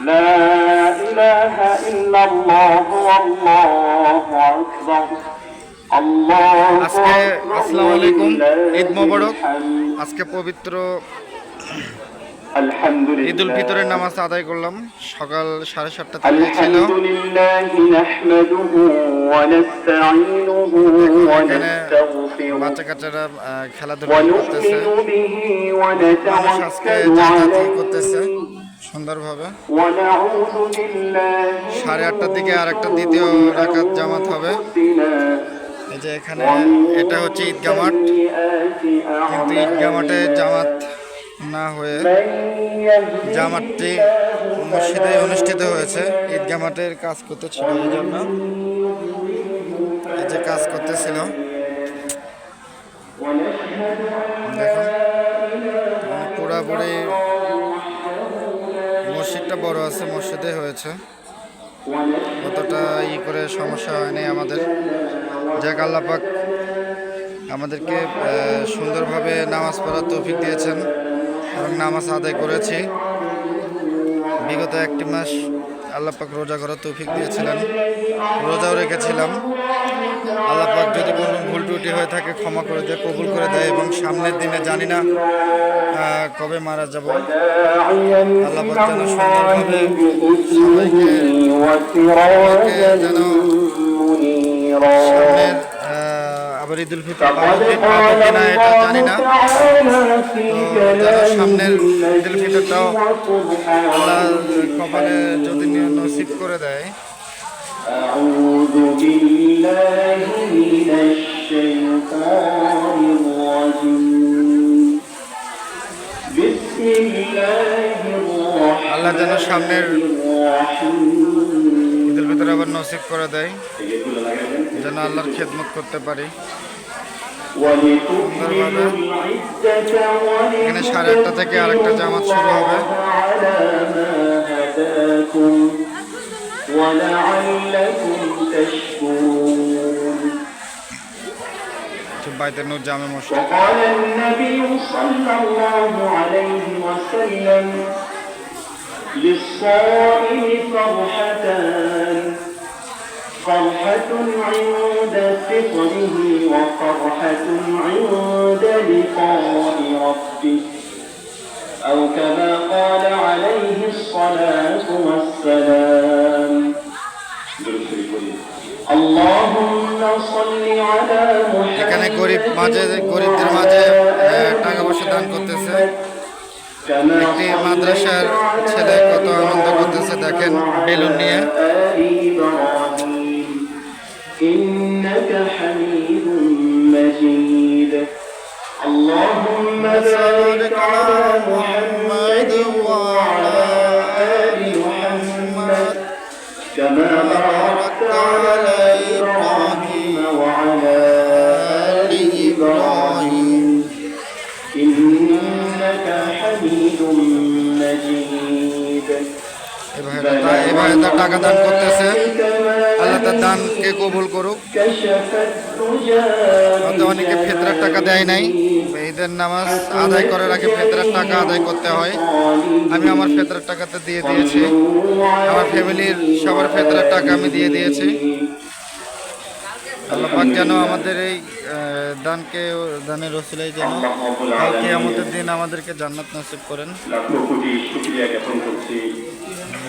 لا إله إلا الله والله أكبر الله আজকে أكبر আসসালামু আলাইকুম ولله ঈদ মোবারক الحمد আজকে পবিত্র الحمد لله ঈদ উল ফিতরের নামাজ আদায় করলাম সকাল সাড়ে সাতটা থেকে ছিল الحمد لله نحمده ونستعينه এখানে ونستغفره বাচ্চা কাচ্চারা আহ, খেলাধুলা করতেছে ونؤمن به মানুষ আজকে ونتوكل যাতায়াত করতেছে عليه সুন্দরভাবে। সাড়ে আটটার দিকে আর একটা দ্বিতীয় ডাকাত জামাত হবে। এই যে এখানে এটা হচ্ছে ঈদগা মাঠ। কিন্তু ঈদগা মাঠে জামাত না হয়ে জামাতটি মসজিদে অনুষ্ঠিত হয়েছে। ঈদগা মাঠের কাজ করতে ছিল এই জন্য। এই যে কাজ করতেছিল। বড় আছে মসজিদে হয়েছে। অতটা ই করে সমস্যা হয়নি আমাদের। যাক আল্লাপাক আমাদেরকে সুন্দরভাবে নামাজ পড়ার তৌফিক দিয়েছেন এবং নামাজ আদায় করেছি। বিগত একটি মাস আল্লাপাক রোজা করার তৌফিক দিয়েছিলেন। রোজাও রেখেছিলাম। আল্লাপাক যদি কোনো ত্রুটি হয়ে থাকে ক্ষমা করে দেয় কবুল করে দেয় এবং সামনের দিনে জানি না আহ, কবে মারা যাব আল্লাপাক যেন সুন্দরভাবে সবাইকে সবাইকে যেন সামনের আহ, আবার ঈদ উল ফিতর পাবো কি পাবো কিনা এটা জানি না তো যেন সামনের ঈদ উল ফিতরটাও আল্লাহ কপালে যদি নি- নসিব করে দেয় أعوذ بالله من الشيطان الرجيم بسم الله الرحمن আল্লাহ যেন সামনের الرحيم ঈদ উল ফিতর আবার নসিব করে দেয় যেন আল্লাহর খেদমত করতে পারি ولتكملوا العدة এখানে সাড়ে আটটা থেকে আরেকটা জামাত শুরু হবে على ما هداكم ولعلكم تشكرون বাইতের নূর জামে মসজিদ وقال النبي صلى الله عليه وسلم للصائم فرحتان فرحة عند فطره وفرحة عند لقاء ربه أو كما قال عليه الصلاة والسلام এখানে গরিব মাঝে গরিবদের মাঝে আহ, টাকা পয়সা দান করতেছে كما একটি মাদ্রাসার ছেলে কত আনন্দ করতেছে দেখেন বেলুন নিয়ে آل إبراهيم إنك حميد مجيد اللهم بارك على محمد وعلى إنك حميد مجيد এই ভাইরা তা- এই ভাইরা টাকা দান করতেছে আল্লাহ তার দানকে কবুল করুক كشفت دجى হয়তো অনেকে ফেতরার টাকা দেয় নাই ঈদের নামাজ আদায় করার আগে ফেতরার টাকা আদায় করতে হয় আমি আমার ফেতরার টাকাতে দিয়ে দিয়েছি আমার ফ্যামিলির সবার ফেতরার টাকা আমি দিয়ে দিয়েছি আল্লাহ পাক যেন আমাদের এই দানকে দানের রসিলাই যেন কাল আমাদের দিন আমাদেরকে জান্নাত নসিব করেন।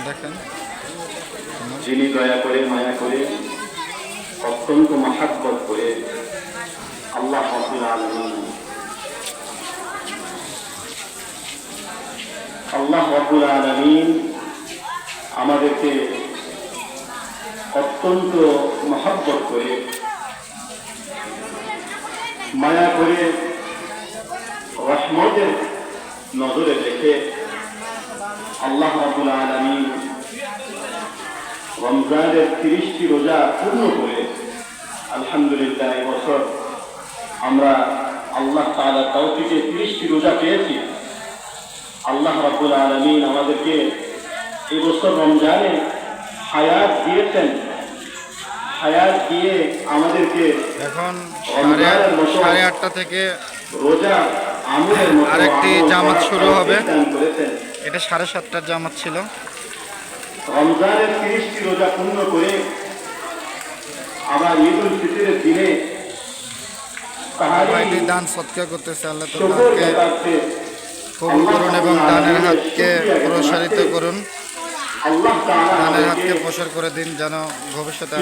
দেখেন। যিনি দয়া করে মায়া করে অত্যন্ত মহাব্বত করে আল্লাহ আল্লাহ রাব্বুল আলামিন আমাদেরকে অত্যন্ত মহাব্বত করে মায়া করে রহমতের নজরে দেখে আল্লাহ রাবুল আলমী রমজানের তিরিশটি রোজা পূর্ণ করে আলহামদুলিল্লাহ এবছর আমরা আল্লাহ তালা তাও থেকে তিরিশটি রোজা পেয়েছি। আল্লাহ রাবুল আলমিন আমাদেরকে এবছর রমজানে হায়াত দিয়েছেন। হায়াত দিয়ে আমাদেরকে এখন সাড়ে আট- সাড়ে আটটা থেকে রোজা আরেকটি জামাত শুরু হবে। এটা সাড়ে সাতটার জামাত ছিল। রমজানের তিরিশটি রোজা পূর্ণ করে আবার ঈদ উল ফিতরের দিনে ভাইটি দান সৎকার করতেছে আল্লাহ কবুল করুন এবং দানের হাতকে প্রসারিত করুন। আল্লাহ তাআলা হাতকে প্রসার করে দিন যেন ভবিষ্যতে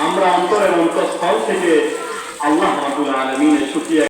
আমরা অন্তরের অন্তঃস্থল থেকে আল্লাহ আলমিনে আলামিনের শুকরিয়া